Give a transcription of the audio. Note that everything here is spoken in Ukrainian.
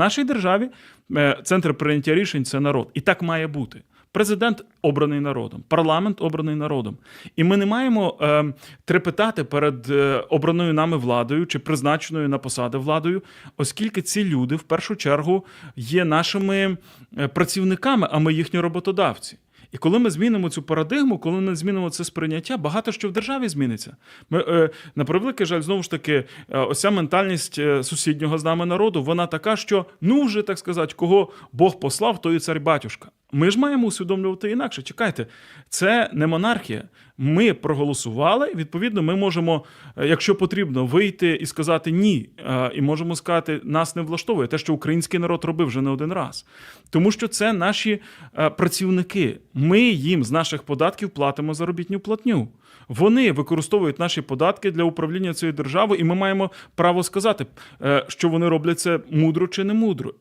Нашій державі е, центр прийняття рішень це народ. І так має бути. Президент обраний народом, парламент обраний народом. І ми не маємо е, трепетати перед е, обраною нами владою чи призначеною на посади владою, оскільки ці люди в першу чергу є нашими е, працівниками, а ми їхні роботодавці. І коли ми змінимо цю парадигму, коли ми змінимо це сприйняття, багато що в державі зміниться. Ми, е, на превеликий жаль, знову ж таки, е, оця ментальність е, сусіднього з нами народу, вона така, що ну вже так сказати, кого Бог послав, то і цар батюшка. Ми ж маємо усвідомлювати інакше. Чекайте, це не монархія. Ми проголосували. Відповідно, ми можемо, е, якщо потрібно, вийти і сказати ні. Е, І можемо сказати, нас не влаштовує те, що український народ робив вже не один раз. Тому що це наші е, працівники. Ми їм з наших податків платимо заробітню платню. Вони використовують наші податки для управління цією державою, і ми маємо право сказати, що вони роблять це мудро чи не мудро.